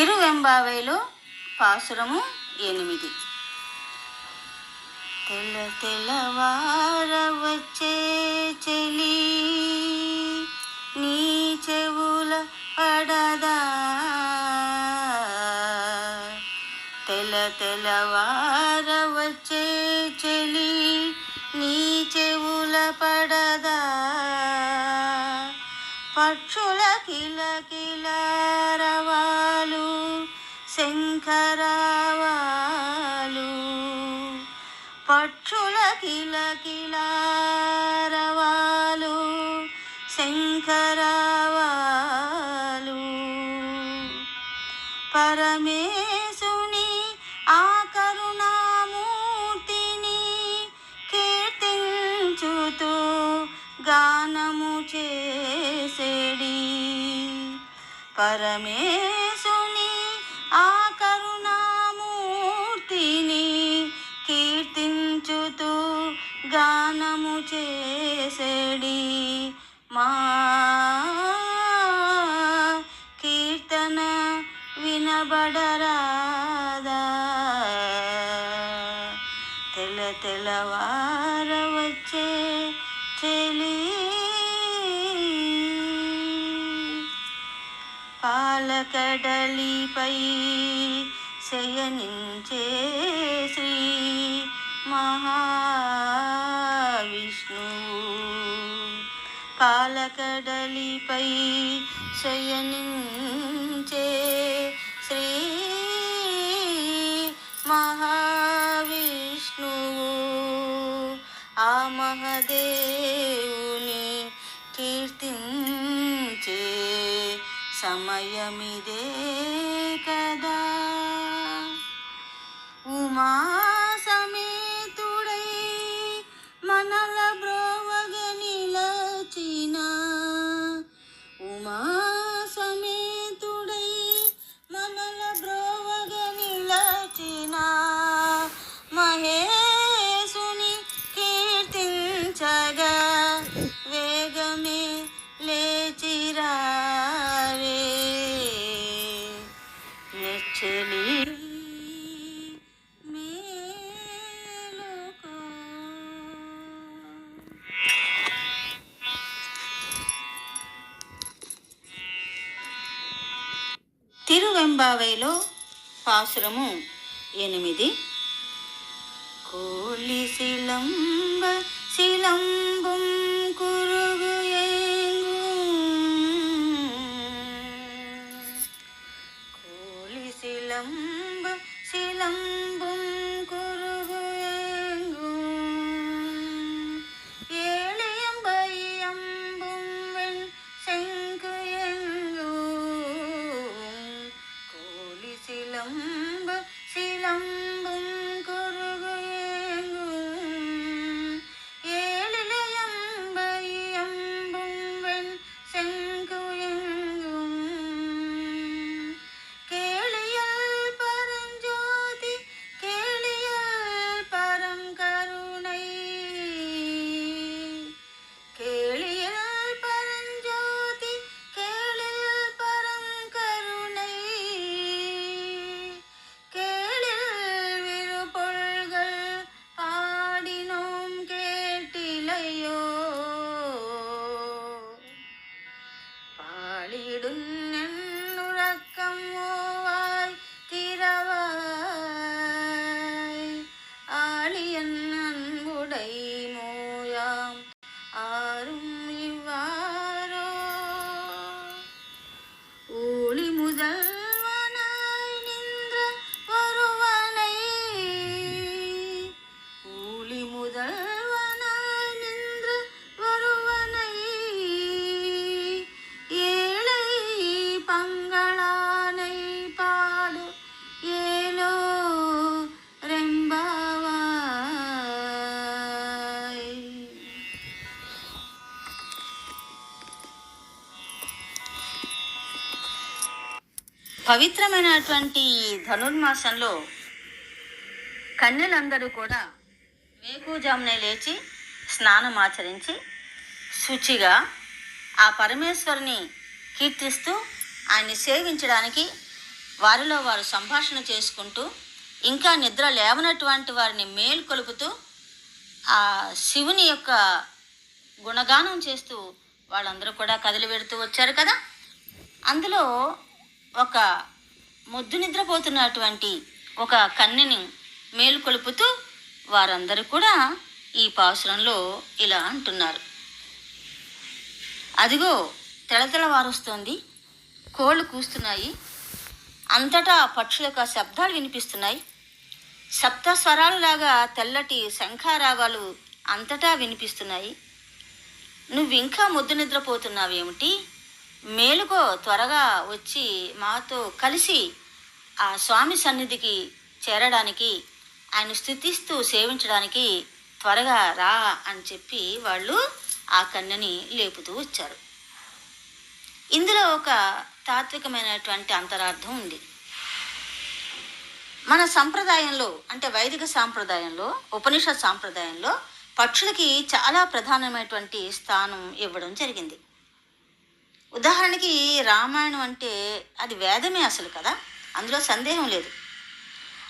తిరువెంబావేలు పాసురము ఎనిమిది. తెల్ల తెల్లవార వచ్చే చెలి నీ చెవుల పడదా? తెల్ల తెల్లవార వచ్చే చెలి నీ చెవుల పడదా? పక్షుల కిల కిల రవాలు శంఖరావాలు పక్షుల కిల కిల రవాలు పరమేశుని ఆ కరుణామూర్తిని కీర్తించుతూ గానము చేసేడి. పరమే తెలవారవచ్చే తెలవార చెలి. పాలకడలిపై శయనించే శ్రీ మహావిష్ణువు పాలకడలిపై శయనించే సమయమిదే కదా. ఉమా తిరువెంబావైలో పాసురము ఎనిమిది. కోళి శిలంబ శిలంబం కురుగు ఏంగు కోళి శిలంబ పవిత్రమైనటువంటి ఈ ధనుర్మాసంలో కన్యలందరూ కూడా వేకుజామునే లేచి స్నానం ఆచరించి శుచిగా ఆ పరమేశ్వరుని కీర్తిస్తూ ఆయన్ని సేవించడానికి వారిలో వారు సంభాషణ చేసుకుంటూ ఇంకా నిద్ర లేవనటువంటి వారిని మేల్కొలుపుతూ ఆ శివుని యొక్క గుణగానం చేస్తూ వాళ్ళందరూ కూడా కదిలి పెడుతూ వచ్చారు కదా. అందులో ఒక ముద్దు నిద్రపోతున్నటువంటి ఒక కన్నెని మేలుకొలుపుతూ వారందరూ కూడా ఈ పాసురంలో ఇలా అంటున్నారు. అదిగో తెలతెల వారుస్తోంది. కోళ్ళు కూస్తున్నాయి. అంతటా పక్షుల యొక్క శబ్దాలు వినిపిస్తున్నాయి. సప్త స్వరాలలాగా తెల్లటి శంఖారాగాలు అంతటా వినిపిస్తున్నాయి. నువ్వు ఇంకా ముద్దు నిద్రపోతున్నావేమిటి? మేలుకో త్వరగా వచ్చి మాతో కలిసి ఆ స్వామి సన్నిధికి చేరడానికి ఆయన స్థుతిస్తూ సేవించడానికి త్వరగా రా అని చెప్పి వాళ్ళు ఆ కన్యని లేపుతూ వచ్చారు. ఇందులో ఒక తాత్వికమైనటువంటి అంతరార్థం ఉంది. మన సంప్రదాయంలో అంటే వైదిక సాంప్రదాయంలో ఉపనిషత్ సాంప్రదాయంలో పక్షులకి చాలా ప్రధానమైనటువంటి స్థానం ఇవ్వడం జరిగింది. ఉదాహరణకి రామాయణం అంటే అది వేదమే అసలు కదా? అందులో సందేహం లేదు.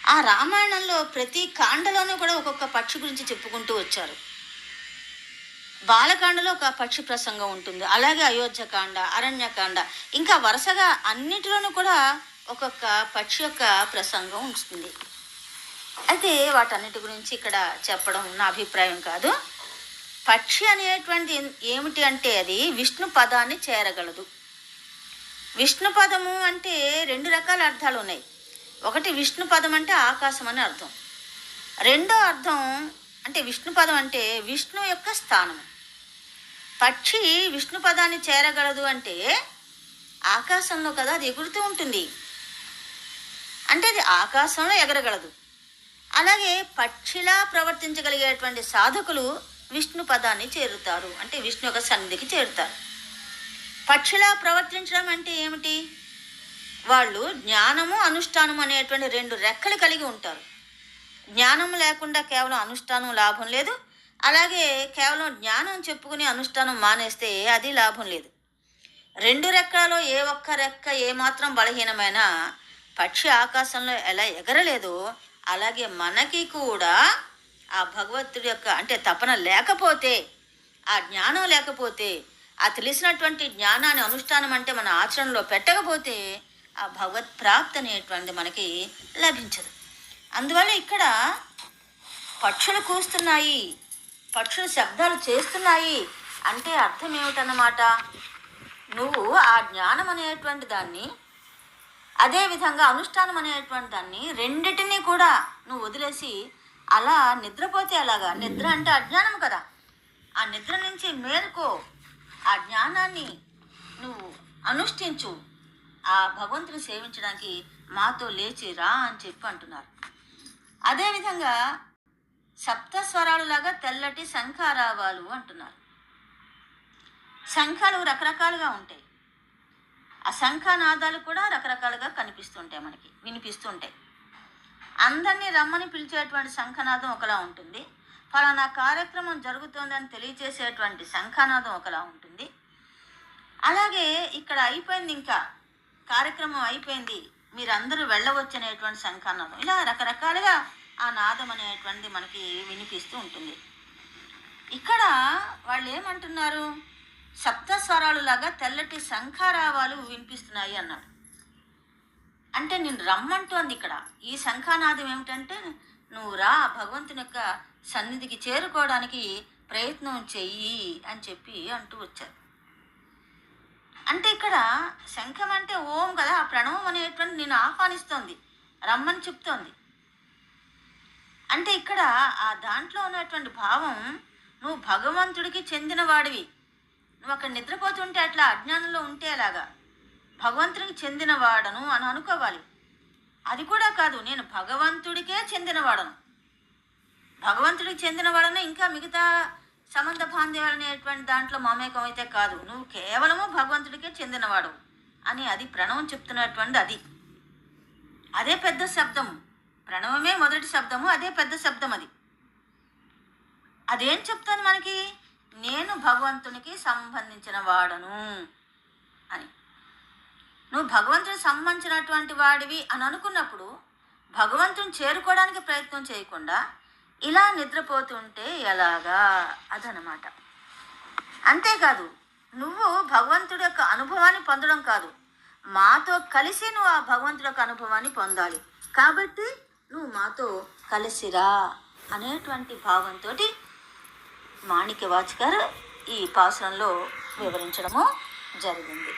ఆ రామాయణంలో ప్రతి కాండలోనూ కూడా ఒక్కొక్క పక్షి గురించి చెప్పుకుంటూ వచ్చారు. బాలకాండలో ఒక పక్షి ప్రసంగం ఉంటుంది. అలాగే అయోధ్యకాండ అరణ్యకాండ ఇంకా వరుసగా అన్నిటిలోనూ కూడా ఒక్కొక్క పక్షి యొక్క ప్రసంగం ఉంటుంది అయితే వాటన్నిటి గురించి ఇక్కడ చెప్పడం నా అభిప్రాయం కాదు. పక్షి అనేటువంటి ఏమిటి అంటే అది విష్ణు పదాన్ని చేరగలదు. విష్ణు పదము అంటే రెండు రకాల అర్థాలు ఉన్నాయి. ఒకటి విష్ణు పదం అంటే ఆకాశం అని అర్థం. రెండో అర్థం అంటే విష్ణు పదం అంటే విష్ణు యొక్క స్థానం పక్షి విష్ణు పదాన్ని చేరగలదు అంటే ఆకాశంలో కదా అది ఎగురుతూ ఉంటుంది. అంటే అది ఆకాశంలో ఎగరగలదు. అలాగే పక్షిలా ప్రవర్తించగలిగేటువంటి సాధకులు విష్ణు పదాన్ని చేరుతారు. అంటే విష్ణు యొక్క సన్నిధికి చేరుతారు. పక్షిలా ప్రవర్తించడం అంటే ఏమిటి? వాళ్ళు జ్ఞానము అనుష్ఠానం అనేటువంటి రెండు రెక్కలు కలిగి ఉంటారు. జ్ఞానం లేకుండా కేవలం అనుష్ఠానం లాభం లేదు. అలాగే కేవలం జ్ఞానం చెప్పుకుని అనుష్ఠానం మానేస్తే అది లాభం లేదు. రెండు రెక్కలలో ఏ ఒక్క రెక్క ఏమాత్రం బలహీనమైన పక్షి ఆకాశంలో ఎలా ఎగరలేదో అలాగే మనకి కూడా ఆ భగవంతుడి యొక్క అంటే తపన లేకపోతే ఆ జ్ఞానం లేకపోతే ఆ తెలిసినటువంటి జ్ఞానాన్ని అనుష్ఠానం అంటే మన ఆచరణలో పెట్టకపోతే ఆ భగవత్ ప్రాప్తి అనేటువంటిది మనకి లభించదు. అందువల్ల ఇక్కడ పక్షులు కూస్తున్నాయి పక్షులు శబ్దాలు చేస్తున్నాయి అంటే అర్థం ఏమిటన్నమాట? నువ్వు ఆ జ్ఞానం అనేటువంటి దాన్ని అదేవిధంగా అనుష్ఠానం అనేటువంటి దాన్ని రెండిటినీ కూడా నువ్వు వదిలేసి అలా నిద్రపోతే అలాగా నిద్ర అంటే అజ్ఞానం కదా. ఆ నిద్ర నుంచి మేలుకో. ఆ జ్ఞానాన్ని నువ్వు అనుష్ఠించు. ఆ భగవంతుని సేవించడానికి మాతో లేచి రా అని చెప్పి అంటున్నారు. అదేవిధంగా సప్త స్వరాలులాగా తెల్లటి శంఖారావాలు అంటున్నారు. శంఖాలు రకరకాలుగా ఉంటాయి. ఆ శంఖనాదాలు కూడా రకరకాలుగా కనిపిస్తుంటాయి మనకి వినిపిస్తుంటాయి. అందరినీ రమ్మని పిలిచేటువంటి శంఖనాదం ఒకలా ఉంటుంది. ఫలానా కార్యక్రమం జరుగుతోందని తెలియజేసేటువంటి శంఖనాదం ఒకలా ఉంటుంది. అలాగే ఇక్కడ అయిపోయింది ఇంకా. కార్యక్రమం అయిపోయింది. మీరందరూ వెళ్ళవచ్చు అనేటువంటి శంఖనాదం. ఇలా రకరకాలుగా ఆ నాదం అనేటువంటిది మనకి వినిపిస్తూ ఉంటుంది. ఇక్కడ వాళ్ళు ఏమంటున్నారు సప్త స్వరాలు లాగా తెల్లటి శంఖారావాలు వినిపిస్తున్నాయి అన్నాడు. అంటే నేను రమ్మంటోంది ఇక్కడ. ఈ శంఖానాదం ఏమిటంటే నువ్వు రా భగవంతుని యొక్క సన్నిధికి చేరుకోవడానికి ప్రయత్నం చెయ్యి అని చెప్పి అంటూ వచ్చారు. అంటే ఇక్కడ శంఖం అంటే ఓం కదా ఆ ప్రణవం అనేటువంటి నేను ఆహ్వానిస్తోంది రమ్మని చెప్తోంది. అంటే ఇక్కడ ఆ దాంట్లో ఉన్నటువంటి భావం నువ్వు భగవంతుడికి చెందినవాడివి. నువ్వు అక్కడ నిద్రపోతుంటే అట్లా అజ్ఞానంలో ఉంటే అలాగా భగవంతునికి చెందిన వాడను అని అనుకోవాలి. అది కూడా కాదు నేను భగవంతుడికే చెందినవాడను. భగవంతుడికి చెందినవాడను ఇంకా మిగతా సంబంధ బాంధవ్యాలు అనేటువంటి దాంట్లో మమేకం అయితే కాదు. నువ్వు కేవలము భగవంతుడికే చెందినవాడు అని అది ప్రణవం చెప్తున్నటువంటి అది. అదే పెద్ద శబ్దము ప్రణవమే మొదటి శబ్దము అదే పెద్ద శబ్దం అది. అదేం చెప్తాను మనకి? నేను భగవంతునికి సంబంధించిన వాడను అని. నువ్వు భగవంతుడికి సంబంధించినటువంటి వాడివి అని అనుకున్నప్పుడు భగవంతుని చేరుకోవడానికి ప్రయత్నం చేయకుండా ఇలా నిద్రపోతుంటే ఎలాగా అదనమాట అంతేకాదు నువ్వు భగవంతుడి యొక్క అనుభవాన్ని పొందడం కాదు. మాతో కలిసి నువ్వు ఆ భగవంతుడి యొక్క అనుభవాన్ని పొందాలి. కాబట్టి నువ్వు మాతో కలిసిరా అనేటువంటి భావంతో మాణిక్యవాచ్ గారు ఈ పాసనంలో వివరించడము జరిగింది.